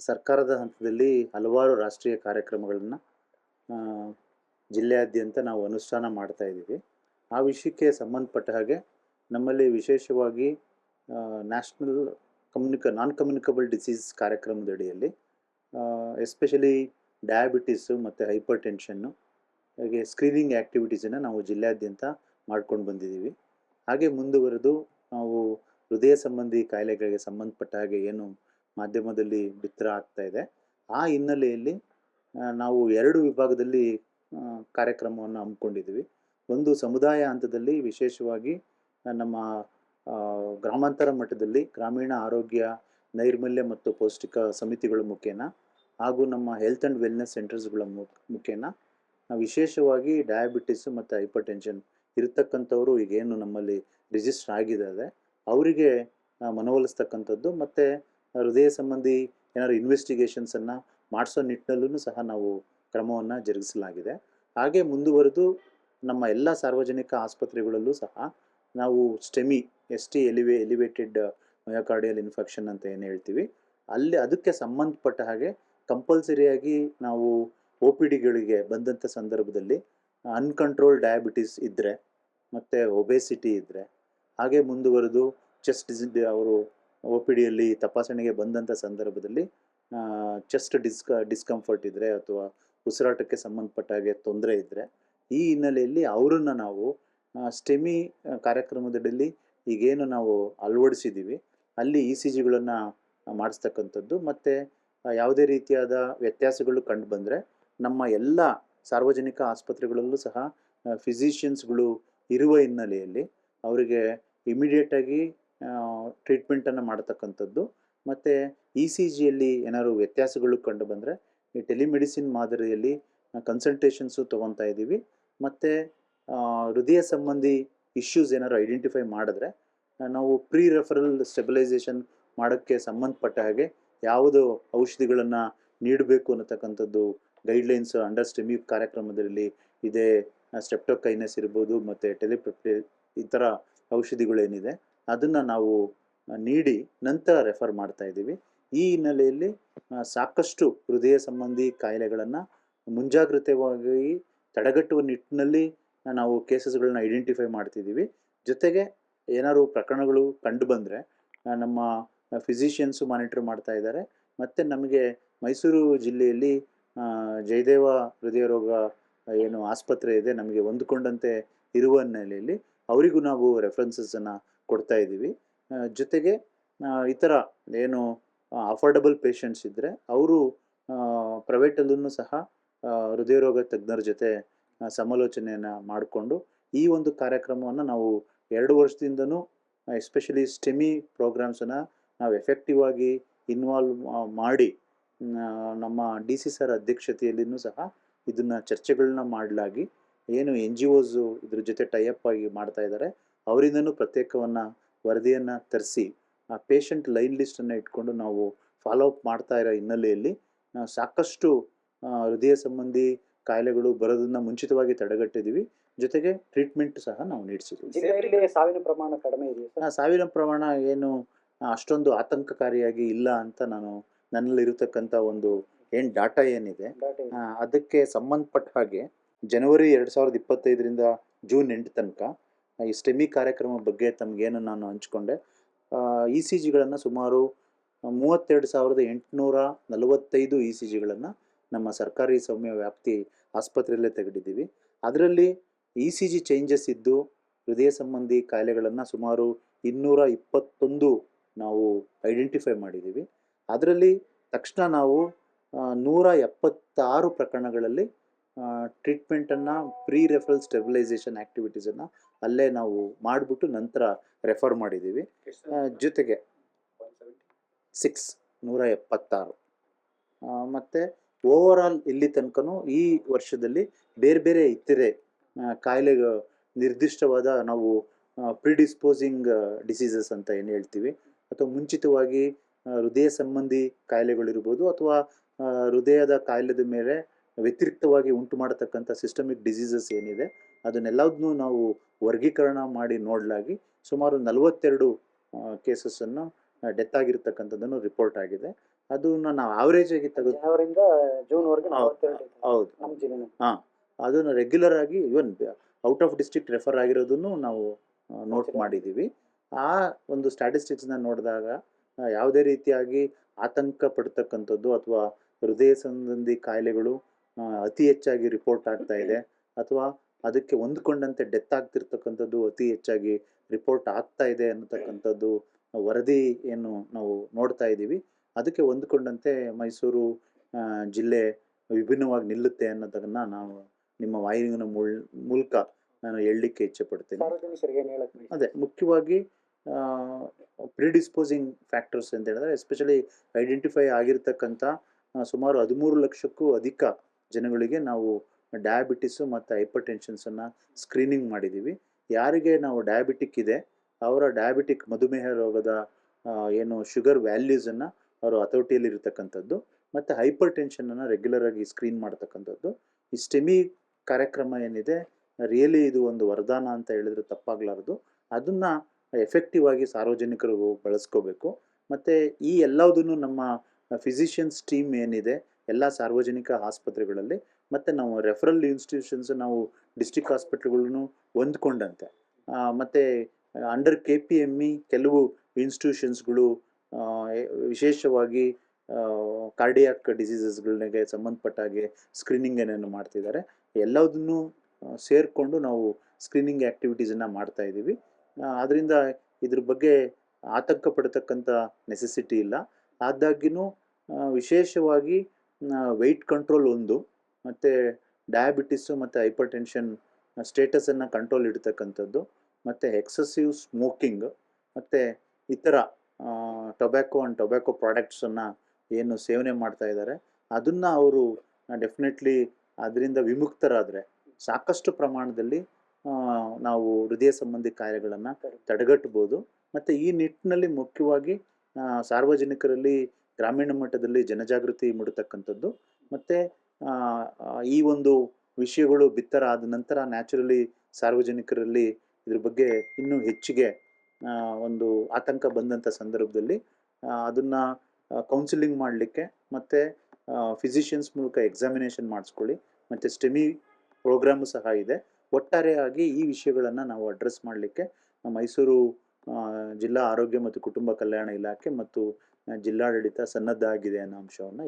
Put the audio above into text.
ಸರ್ಕಾರದ ಹಂತದಲ್ಲಿ ಹಲವಾರು ರಾಷ್ಟ್ರೀಯ ಕಾರ್ಯಕ್ರಮಗಳನ್ನು ಜಿಲ್ಲೆಯಾದ್ಯಂತ ನಾವು ಅನುಷ್ಠಾನ ಮಾಡ್ತಾ ಇದ್ದೀವಿ. ಆ ವಿಷಯಕ್ಕೆ ಸಂಬಂಧಪಟ್ಟ ಹಾಗೆ ನಮ್ಮಲ್ಲಿ ವಿಶೇಷವಾಗಿ national communicable non communicable disease ಕಾರ್ಯಕ್ರಮದ ಅಡಿಯಲ್ಲಿ ಎಸ್ಪೆಷಲಿ ಡಯಾಬಿಟಿಸು ಮತ್ತು ಹೈಪರ್ ಟೆನ್ಷನ್ನು ಹಾಗೆ ಸ್ಕ್ರೀನಿಂಗ್ ಆ್ಯಕ್ಟಿವಿಟೀಸನ್ನು ನಾವು ಜಿಲ್ಲೆಯಾದ್ಯಂತ ಮಾಡ್ಕೊಂಡು ಬಂದಿದ್ದೀವಿ. ಹಾಗೆ ಮುಂದುವರೆದು ನಾವು ಹೃದಯ ಸಂಬಂಧಿ ಕಾಯಿಲೆಗಳಿಗೆ ಸಂಬಂಧಪಟ್ಟ ಹಾಗೆ ಏನು ಮಾಧ್ಯಮದಲ್ಲಿ ಬಿತ್ತರ ಆಗ್ತಾ ಇದೆ. ಆ ಹಿನ್ನೆಲೆಯಲ್ಲಿ ನಾವು ಎರಡು ವಿಭಾಗದಲ್ಲಿ ಕಾರ್ಯಕ್ರಮವನ್ನು ಹಮ್ಮಿಕೊಂಡಿದ್ದೀವಿ. ಒಂದು ಸಮುದಾಯ ಹಂತದಲ್ಲಿ ವಿಶೇಷವಾಗಿ ನಮ್ಮ ಗ್ರಾಮಾಂತರ ಮಟ್ಟದಲ್ಲಿ ಗ್ರಾಮೀಣ ಆರೋಗ್ಯ, ನೈರ್ಮಲ್ಯ ಮತ್ತು ಪೌಷ್ಟಿಕ ಸಮಿತಿಗಳ ಮುಖೇನ, ಹಾಗೂ ನಮ್ಮ ಹೆಲ್ತ್ ಆ್ಯಂಡ್ ವೆಲ್ನೆಸ್ ಸೆಂಟರ್ಸ್ಗಳ ಮುಖ ಮುಖೇನ ವಿಶೇಷವಾಗಿ ಡಯಾಬಿಟಿಸ್ ಮತ್ತು ಹೈಪರ್ ಟೆನ್ಷನ್ ಇರತಕ್ಕಂಥವ್ರು ಈಗೇನು ನಮ್ಮಲ್ಲಿ ರಿಜಿಸ್ಟರ್ ಆಗಿದ್ದಾರೆ. ಅವರಿಗೆ ಮನವೊಲಿಸ್ತಕ್ಕಂಥದ್ದು. ಮತ್ತು ಹೃದಯ ಸಂಬಂಧಿ ಏನಾದ್ರು ಇನ್ವೆಸ್ಟಿಗೇಷನ್ಸನ್ನು ಮಾಡಿಸೋ ನಿಟ್ಟಿನಲ್ಲೂ ಸಹ ನಾವು ಕ್ರಮವನ್ನು ಜರುಗಿಸಲಾಗಿದೆ. ಹಾಗೆ ಮುಂದುವರೆದು ನಮ್ಮ ಎಲ್ಲ ಸಾರ್ವಜನಿಕ ಆಸ್ಪತ್ರೆಗಳಲ್ಲೂ ಸಹ ನಾವು STEMI S T eleva elevated myocardial infection ಅಂತ ಏನು ಹೇಳ್ತೀವಿ. ಅಲ್ಲಿ ಅದಕ್ಕೆ ಸಂಬಂಧಪಟ್ಟ ಹಾಗೆ ಕಂಪಲ್ಸರಿಯಾಗಿ ನಾವು ಒ ಪಿ ಡಿಗಳಿಗೆ ಬಂದಂಥ ಸಂದರ್ಭದಲ್ಲಿ ಅನ್ಕಂಟ್ರೋಲ್ ಡಯಾಬಿಟಿಸ್ ಇದ್ದರೆ ಮತ್ತು ಒಬೆಸಿಟಿ ಇದ್ದರೆ ಹಾಗೆ ಮುಂದುವರೆದು ಚೆಸ್ಟ್ ಡಿಸ್ ಅವರು ಒ ಪಿ ಡಿಯಲ್ಲಿ ತಪಾಸಣೆಗೆ ಬಂದಂಥ ಸಂದರ್ಭದಲ್ಲಿ ಚೆಸ್ಟ್ ಡಿಸ್ಕ ಡಿಸ್ಕಂಫರ್ಟ್ ಇದ್ದರೆ ಅಥವಾ ಉಸಿರಾಟಕ್ಕೆ ಸಂಬಂಧಪಟ್ಟ ಹಾಗೆ ತೊಂದರೆ ಇದ್ದರೆ ಈ ಹಿನ್ನೆಲೆಯಲ್ಲಿ ಅವರನ್ನು ನಾವು ಸ್ಟೆಮಿ ಕಾರ್ಯಕ್ರಮದಲ್ಲಿ ಈಗೇನು ನಾವು ಅಳವಡಿಸಿದ್ದೀವಿ ಅಲ್ಲಿ ಇ ಸಿ ಜಿಗಳನ್ನು ಮಾಡಿಸ್ತಕ್ಕಂಥದ್ದು ಮತ್ತು ಯಾವುದೇ ರೀತಿಯಾದ ವ್ಯತ್ಯಾಸಗಳು ಕಂಡು ಬಂದರೆ, ನಮ್ಮ ಎಲ್ಲ ಸಾರ್ವಜನಿಕ ಆಸ್ಪತ್ರೆಗಳಲ್ಲೂ ಸಹ ಫಿಸಿಷಿಯನ್ಸ್ಗಳು ಇರುವ ಹಿನ್ನೆಲೆಯಲ್ಲಿ ಅವರಿಗೆ ಇಮಿಡಿಯೇಟಾಗಿ ಟ್ರೀಟ್ಮೆಂಟನ್ನು ಮಾಡತಕ್ಕಂಥದ್ದು. ಮತ್ತು ಇ ಸಿ ಜಿಯಲ್ಲಿ ಏನಾದ್ರು ವ್ಯತ್ಯಾಸಗಳು ಕಂಡು ಬಂದರೆ ಈ ಟೆಲಿಮೆಡಿಸಿನ್ ಮಾದರಿಯಲ್ಲಿ ಕನ್ಸಲ್ಟೇಷನ್ಸು ತೊಗೊತಾ ಇದ್ದೀವಿ. ಮತ್ತು ಹೃದಯ ಸಂಬಂಧಿ ಇಶ್ಯೂಸ್ ಏನಾದ್ರು ಐಡೆಂಟಿಫೈ ಮಾಡಿದ್ರೆ, ನಾವು ಪ್ರೀ ರೆಫರಲ್ ಸ್ಟೆಬಿಲೈಸೇಷನ್ ಮಾಡೋಕ್ಕೆ ಸಂಬಂಧಪಟ್ಟ ಹಾಗೆ ಯಾವುದು ಔಷಧಿಗಳನ್ನು ನೀಡಬೇಕು ಅನ್ನತಕ್ಕಂಥದ್ದು ಗೈಡ್ಲೈನ್ಸ್ ಅಂಡರ್ ಸ್ಟೆಮಿ ಕಾರ್ಯಕ್ರಮದಲ್ಲಿ ಇದೆ. ಸ್ಟೆಪ್ಟೋಕೈನಸ್ ಇರ್ಬೋದು, ಮತ್ತು ಟೆಲಿಪೆಪ್ಟಿ ಈ ಥರ ಔಷಧಿಗಳೇನಿದೆ. ಅದನ್ನು ನಾವು ನೀಡಿ ನಂತರ ರೆಫರ್ ಮಾಡ್ತಾ ಇದ್ದೀವಿ. ಈ ಹಿನ್ನೆಲೆಯಲ್ಲಿ ಸಾಕಷ್ಟು ಹೃದಯ ಸಂಬಂಧಿ ಕಾಯಿಲೆಗಳನ್ನು ಮುಂಜಾಗ್ರತೆವಾಗಿ ತಡೆಗಟ್ಟುವ ನಿಟ್ಟಿನಲ್ಲಿ ನಾವು ಕೇಸಸ್ಗಳನ್ನ ಐಡೆಂಟಿಫೈ ಮಾಡ್ತಿದ್ದೀವಿ. ಜೊತೆಗೆ ಏನಾದ್ರು ಪ್ರಕರಣಗಳು ಕಂಡು ಬಂದರೆ ನಮ್ಮ ಫಿಸಿಷಿಯನ್ಸು ಮಾನಿಟರ್ ಮಾಡ್ತಾ ಇದ್ದಾರೆ. ಮತ್ತು ನಮಗೆ ಮೈಸೂರು ಜಿಲ್ಲೆಯಲ್ಲಿ ಜಯದೇವ ಹೃದಯ ರೋಗ ಏನು ಆಸ್ಪತ್ರೆ ಇದೆ, ನಮಗೆ ಹೊಂದಿಕೊಂಡಂತೆ ಇರುವ ಹಿನ್ನೆಲೆಯಲ್ಲಿ ಅವರಿಗೂ ನಾವು ರೆಫರೆನ್ಸಸನ್ನು ಕೊಡ್ತಾ ಇದ್ದೀವಿ. ಜೊತೆಗೆ ಈ ಇತರ ಏನು ಅಫೋರ್ಡಬಲ್ ಪೇಷಂಟ್ಸ್ ಇದ್ದರೆ ಅವರು ಪ್ರೈವೇಟಲ್ಲೂ ಸಹ ಹೃದಯ ರೋಗ ತಜ್ಞರ ಜೊತೆ ಸಮಾಲೋಚನೆಯನ್ನು ಮಾಡಿಕೊಂಡು ಈ ಒಂದು ಕಾರ್ಯಕ್ರಮವನ್ನು ನಾವು ಎರಡು ವರ್ಷದಿಂದನೂ ಎಸ್ಪೆಷಲಿ ಸ್ಟೆಮಿ ಪ್ರೋಗ್ರಾಮ್ಸನ್ನು ನಾವು ಎಫೆಕ್ಟಿವ್ ಆಗಿ ಇನ್ವಾಲ್ವ್ ಮಾಡಿ ನಮ್ಮ ಡಿ ಸಿ ಸರ್ ಅಧ್ಯಕ್ಷತೆಯಲ್ಲಿಯೂ ಸಹ ಇದನ್ನು ಚರ್ಚೆಗಳನ್ನ ಮಾಡಲಾಗಿ, ಏನು ಎನ್ ಜಿ ಓಸು ಇದ್ರ ಜೊತೆ ಟೈಅಪ್ ಆಗಿ ಮಾಡ್ತಾ ಇದ್ದಾರೆ ಅವರಿಂದನೂ ಪ್ರತ್ಯೇಕವನ್ನು ವರದಿಯನ್ನು ತರಿಸಿ ಆ ಪೇಷಂಟ್ ಲೈನ್ ಲಿಸ್ಟನ್ನು ಇಟ್ಕೊಂಡು ನಾವು ಫಾಲೋ ಅಪ್ ಮಾಡ್ತಾ ಇರೋ ಹಿನ್ನೆಲೆಯಲ್ಲಿ ಸಾಕಷ್ಟು ಹೃದಯ ಸಂಬಂಧಿ ಕಾಯಿಲೆಗಳು ಬರೋದನ್ನ ಮುಂಚಿತವಾಗಿ ತಡೆಗಟ್ಟಿದ್ದೀವಿ ಜೊತೆಗೆ ಟ್ರೀಟ್ಮೆಂಟ್ ಸಹ ನಾವು ನೀಡಿಸಿದ್ವಿ. ಸಾವಿನ ಪ್ರಮಾಣ ಕಡಿಮೆ ಇದೆ ಸಾವಿನ ಪ್ರಮಾಣ ಏನು ಅಷ್ಟೊಂದು ಆತಂಕಕಾರಿಯಾಗಿ ಇಲ್ಲ ಅಂತ ನಾನು ನನ್ನಲ್ಲಿರತಕ್ಕಂಥ ಒಂದು ಏನು ಡಾಟಾ ಏನಿದೆ ಅದಕ್ಕೆ ಸಂಬಂಧಪಟ್ಟ ಹಾಗೆ ಜನವರಿ ಎರಡು ಸಾವಿರದ ಇಪ್ಪತ್ತೈದರಿಂದ ಜೂನ್ ಎಂಟು ತನಕ ಈ ಸ್ಟೆಮಿ ಕಾರ್ಯಕ್ರಮ ಬಗ್ಗೆ ತಮಗೇನು ನಾನು ಹಂಚ್ಕೊಂಡೆ. ಇ ಸಿ ಜಿಗಳನ್ನು ಸುಮಾರು ಮೂವತ್ತೆರಡು ಸಾವಿರದ ಎಂಟುನೂರ ನಲವತ್ತೈದು ಇ ಸಿ ಜಿಗಳನ್ನು ನಮ್ಮ ಸರ್ಕಾರಿ ಸೌಮ್ಯ ವ್ಯಾಪ್ತಿ ಆಸ್ಪತ್ರೆಯಲ್ಲೇ ತೆಗೆದಿದ್ದೀವಿ. ಅದರಲ್ಲಿ ಇ ಸಿ ಜಿ ಚೇಂಜಸ್ ಇದ್ದು, ಹೃದಯ ಸಂಬಂಧಿ ಕಾಯಿಲೆಗಳನ್ನು ಸುಮಾರು ಇನ್ನೂರ ಇಪ್ಪತ್ತೊಂದು ನಾವು ಐಡೆಂಟಿಫೈ ಮಾಡಿದ್ದೀವಿ. ಅದರಲ್ಲಿ ತಕ್ಷಣ ನಾವು ನೂರ ಎಪ್ಪತ್ತಾರು ಪ್ರಕರಣಗಳಲ್ಲಿ ಟ್ರೀಟ್ಮೆಂಟನ್ನು ಪ್ರೀ ರೆಫರಲ್ ಸ್ಟೆಬಿಲೈಸೇಷನ್ ಆ್ಯಕ್ಟಿವಿಟೀಸನ್ನು ಅಲ್ಲೇ ನಾವು ಮಾಡಿಬಿಟ್ಟು ನಂತರ ರೆಫರ್ ಮಾಡಿದ್ದೀವಿ. ಜೊತೆಗೆ ಸಿಕ್ಸ್ ನೂರ ಎಪ್ಪತ್ತಾರು. ಮತ್ತು ಓವರಾಲ್ ಇಲ್ಲಿ ತನಕನೂ ಈ ವರ್ಷದಲ್ಲಿ ಬೇರೆ ಬೇರೆ ಇತರೆ ಕಾಯಿಲೆ ನಿರ್ದಿಷ್ಟವಾದ ನಾವು ಪ್ರಿಡಿಸ್ಪೋಸಿಂಗ್ ಡಿಸೀಸಸ್ ಅಂತ ಏನು ಹೇಳ್ತೀವಿ. ಅಥವಾ ಮುಂಚಿತವಾಗಿ ಹೃದಯ ಸಂಬಂಧಿ ಕಾಯಿಲೆಗಳಿರ್ಬೋದು ಅಥವಾ ಹೃದಯದ ಕಾಯಿಲೆದ ಮೇಲೆ ವ್ಯತಿರಿಕ್ತವಾಗಿ ಉಂಟು ಮಾಡತಕ್ಕಂಥ ಸಿಸ್ಟಮಿಕ್ ಡಿಸೀಸಸ್ ಏನಿದೆ ಅದನ್ನೆಲ್ಲದನ್ನೂ ನಾವು ವರ್ಗೀಕರಣ ಮಾಡಿ ನೋಡಲಾಗಿ ಸುಮಾರು ನಲವತ್ತೆರಡು ಕೇಸಸ್ಸನ್ನು ಡೆತ್ ಆಗಿರ್ತಕ್ಕಂಥದ್ದನ್ನು ರಿಪೋರ್ಟ್ ಆಗಿದೆ. ಅದನ್ನ ನಾವು ಆವರೇಜ್ ಆಗಿ ತೆಗೆದು ಜನವರಿಂದ ಜೂನ್ ವರೆಗೆ ಹೌದು. ಜಿಲ್ಲೆನಲ್ಲಿ. ಅದನ್ನು ರೆಗ್ಯುಲರ್ ಆಗಿ even out of district refer ಆಗಿರೋದನ್ನು ನಾವು ನೋಟ್ ಮಾಡಿದೀವಿ. ಮಾಡಿದ್ದೀವಿ ಆ ಒಂದು ಸ್ಟ್ಯಾಟಿಸ್ಟಿಕ್ಸ್ನ ನೋಡಿದಾಗ ಯಾವುದೇ ರೀತಿಯಾಗಿ ಆತಂಕ ಪಡ್ತಕ್ಕಂಥದ್ದು ಅಥವಾ ಹೃದಯ ಸಂಬಂಧಿ ಕಾಯಿಲೆಗಳು ಅತಿ ಹೆಚ್ಚಾಗಿ ರಿಪೋರ್ಟ್ ಆಗ್ತಾ ಇದೆ. ಅಥವಾ ಅದಕ್ಕೆ ಹೊಂದ್ಕೊಂಡಂತೆ ಡೆತ್ ಆಗ್ತಿರ್ತಕ್ಕಂಥದ್ದು ಅತಿ ಹೆಚ್ಚಾಗಿ ರಿಪೋರ್ಟ್ ಆಗ್ತಾ ಇದೆ ಅನ್ನತಕ್ಕಂಥದ್ದು ವರದಿ ಏನು ನಾವು ನೋಡ್ತಾ ಇದ್ದೀವಿ ಅದಕ್ಕೆ ಹೊಂದ್ಕೊಂಡಂತೆ ಮೈಸೂರು ಜಿಲ್ಲೆ ವಿಭಿನ್ನವಾಗಿ ನಿಲ್ಲುತ್ತೆ ಅನ್ನೋದನ್ನ ನಾವು ನಿಮ್ಮ ವಾಹಿನಿಯ ಮೂಲ್ ಮೂಲಕ ನಾನು ಹೇಳಲಿಕ್ಕೆ ಇಚ್ಛೆ ಪಡ್ತೇನೆ? ಅದೇ ಮುಖ್ಯವಾಗಿ ಪ್ರಿಡಿಸ್ಪೋಸಿಂಗ್ ಫ್ಯಾಕ್ಟರ್ಸ್ ಅಂತ ಹೇಳಿದ್ರೆ ಎಸ್ಪೆಷಲಿ ಐಡೆಂಟಿಫೈ ಆಗಿರ್ತಕ್ಕಂಥ ಸುಮಾರು ಹದಿಮೂರು ಲಕ್ಷಕ್ಕೂ ಅಧಿಕ ಜನಗಳಿಗೆ ನಾವು ಡಯಾಬಿಟಿಸು ಮತ್ತು ಹೈಪರ್ ಟೆನ್ಷನ್ಸನ್ನು ಸ್ಕ್ರೀನಿಂಗ್ ಮಾಡಿದ್ದೀವಿ ಯಾರಿಗೆ ನಾವು ಡಯಾಬಿಟಿಕ್ ಇದೆ, ಅವರ ಡಯಾಬಿಟಿಕ್ ಮಧುಮೇಹ ರೋಗದ ಏನು ಶುಗರ್ ವ್ಯಾಲ್ಯೂಸನ್ನು ಅವರು ಹತೋಟಿಯಲ್ಲಿ ಇರತಕ್ಕಂಥದ್ದು ಮತ್ತು ಹೈಪರ್ ಟೆನ್ಷನನ್ನು ರೆಗ್ಯುಲರಾಗಿ ಸ್ಕ್ರೀನ್ ಮಾಡ್ತಕ್ಕಂಥದ್ದು. ಈ ಸ್ಟೆಮಿ ಕಾರ್ಯಕ್ರಮ ಏನಿದೆ ರಿಯಲಿ ಇದು ಒಂದು ವರದಾನ ಅಂತ ಹೇಳಿದ್ರೆ ತಪ್ಪಾಗಲಾರದು. ಅದನ್ನು ಎಫೆಕ್ಟಿವ್ ಆಗಿ ಸಾರ್ವಜನಿಕರು ಬಳಸ್ಕೋಬೇಕು. ಮತ್ತು ಈ ಎಲ್ಲದನ್ನು ನಮ್ಮ ಫಿಸಿಷಿಯನ್ಸ್ ಟೀಮ್ ಏನಿದೆ, ಎಲ್ಲ ಸಾರ್ವಜನಿಕ ಆಸ್ಪತ್ರೆಗಳಲ್ಲಿ ಮತ್ತು ನಾವು ರೆಫರಲ್ ಇನ್ಸ್ಟಿಟ್ಯೂಷನ್ಸ್ ನಾವು ಡಿಸ್ಟಿಕ್ ಹಾಸ್ಪಿಟ್ಲ್ಗಳನ್ನು ಹೊಂದ್ಕೊಂಡಂತೆ. ಮತ್ತೆ under K P M E ಕೆಲವು ಇನ್ಸ್ಟಿಟ್ಯೂಷನ್ಸ್ಗಳು ವಿಶೇಷವಾಗಿ ಕಾರ್ಡಿಯಾಕ್ ಡಿಸೀಸಸ್ಗಳಿಗೆ ಸಂಬಂಧಪಟ್ಟ ಹಾಗೆ ಸ್ಕ್ರೀನಿಂಗ್ ಏನೇನು ಮಾಡ್ತಿದ್ದಾರೆ. ಎಲ್ಲದನ್ನು ಸೇರಿಕೊಂಡು ನಾವು ಸ್ಕ್ರೀನಿಂಗ್ ಆ್ಯಕ್ಟಿವಿಟೀಸನ್ನು ಮಾಡ್ತಾ ಇದ್ದೀವಿ. ಆದ್ದರಿಂದ ಇದ್ರ ಬಗ್ಗೆ ಆತಂಕ ಪಡ್ತಕ್ಕಂಥ ನೆಸೆಸಿಟಿ ಇಲ್ಲ. ಆದಾಗ್ಯೂ ವಿಶೇಷವಾಗಿ ವೆಯ್ಟ್ ಕಂಟ್ರೋಲ್ ಒಂದು. ಮತ್ತು ಡಯಾಬಿಟಿಸು ಮತ್ತು ಹೈಪರ್ ಟೆನ್ಷನ್ ಸ್ಟೇಟಸನ್ನು ಕಂಟ್ರೋಲ್ ಇಡ್ತಕ್ಕಂಥದ್ದು, ಮತ್ತು ಎಕ್ಸಸಿವ್ ಸ್ಮೋಕಿಂಗ್ ಮತ್ತು ಇತರ ಟೊಬ್ಯಾಕೋ ಆ್ಯಂಡ್ ಟೊಬ್ಯಾಕೋ ಪ್ರಾಡಕ್ಟ್ಸನ್ನು ಏನು ಸೇವನೆ ಮಾಡ್ತಾ ಇದ್ದಾರೆ ಅದನ್ನು ಅವರು ಡೆಫಿನೆಟ್ಲಿ ಅದರಿಂದ ವಿಮುಕ್ತರಾದರೆ ಸಾಕಷ್ಟು ಪ್ರಮಾಣದಲ್ಲಿ ನಾವು ಹೃದಯ ಸಂಬಂಧಿ ಕಾರ್ಯಗಳನ್ನು ತಡೆಗಟ್ಟಬಹುದು ಮತ್ತು ಈ ನಿಟ್ಟಿನಲ್ಲಿ ಮುಖ್ಯವಾಗಿ ಸಾರ್ವಜನಿಕರಲ್ಲಿ, ಗ್ರಾಮೀಣ ಮಟ್ಟದಲ್ಲಿ ಜನಜಾಗೃತಿ ಮೂಡತಕ್ಕಂಥದ್ದು. ಮತ್ತು ಈ ಒಂದು ವಿಷಯಗಳು ಬಿತ್ತರ ಆದ ನಂತರ ನ್ಯಾಚುರಲಿ ಸಾರ್ವಜನಿಕರಲ್ಲಿ ಇದ್ರ ಬಗ್ಗೆ ಇನ್ನೂ ಹೆಚ್ಚಿಗೆ ಒಂದು ಆತಂಕ ಬಂದಂಥ ಸಂದರ್ಭದಲ್ಲಿ ಅದನ್ನ ಕೌನ್ಸಿಲಿಂಗ್ ಮಾಡಲಿಕ್ಕೆ ಮತ್ತು ಫಿಸಿಷಿಯನ್ಸ್ ಮೂಲಕ ಎಕ್ಸಾಮಿನೇಷನ್ ಮಾಡಿಸ್ಕೊಳ್ಳಿ. ಮತ್ತು ಸ್ಟೆಮಿ ಪ್ರೋಗ್ರಾಮು ಸಹ ಇದೆ. ಒಟ್ಟಾರೆಯಾಗಿ ಈ ವಿಷಯಗಳನ್ನು ನಾವು ಅಡ್ರೆಸ್ ಮಾಡಲಿಕ್ಕೆ, ಮೈಸೂರು ಜಿಲ್ಲಾ ಆರೋಗ್ಯ ಮತ್ತು ಕುಟುಂಬ ಕಲ್ಯಾಣ ಇಲಾಖೆ ಮತ್ತು ಜಿಲ್ಲಾಡಳಿತ ಸನ್ನದ್ಧ ಆಗಿದೆ ಅನ್ನೋ ಅಂಶವನ್ನು